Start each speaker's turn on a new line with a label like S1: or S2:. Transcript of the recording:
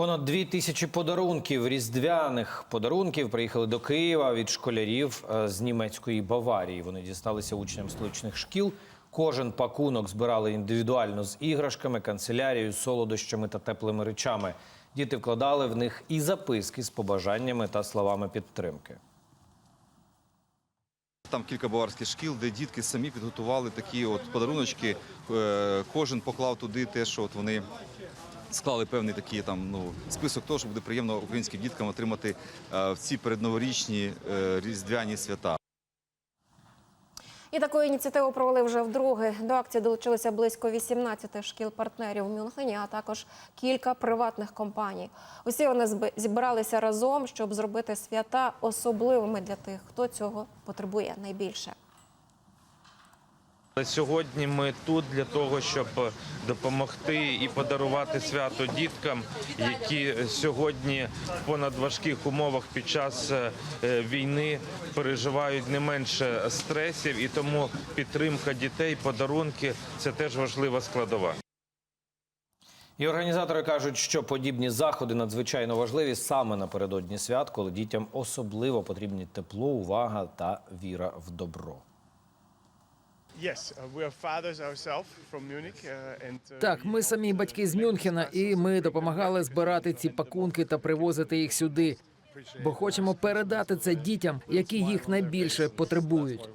S1: Понад дві тисячі подарунків різдвяних подарунків приїхали до Києва від школярів е, з німецької Баварії. Вони дісталися учням столичних шкіл. Кожен пакунок збирали індивідуально з іграшками, канцелярією, солодощами та теплими речами. Діти вкладали в них і записки з побажаннями та словами підтримки.
S2: Там кілька баварських шкіл, де дітки самі підготували такі от подаруночки. Е, Кожен поклав туди те, що от вони склали певний такий там ну список того, що буде приємно українським діткам отримати е, в ці передноворічні е, різдвяні свята.
S3: І таку ініціативу провели вже вдруге. До акції долучилися близько 18 шкіл-партнерів у Мюнхені, а також кілька приватних компаній. Усі вони зібралися разом, щоб зробити свята особливими для тих, хто цього потребує найбільше.
S4: Сьогодні ми тут для того, щоб допомогти і подарувати свято діткам, які сьогодні в понадважких умовах під час е, війни переживають не менше стресів, і тому підтримка дітей, подарунки це теж важлива складова.
S1: І організатори кажуть, що подібні заходи надзвичайно важливі саме напередодні свят, коли дітям особливо потрібні тепло, увага та віра в добро.
S5: Так,
S6: we
S5: ми самі
S6: uh,
S5: батьки з Мюнхена, і ми допомагали збирати ці пакунки та привозити їх сюди. Бо хочемо передати це дітям, які їх найбільше потребують.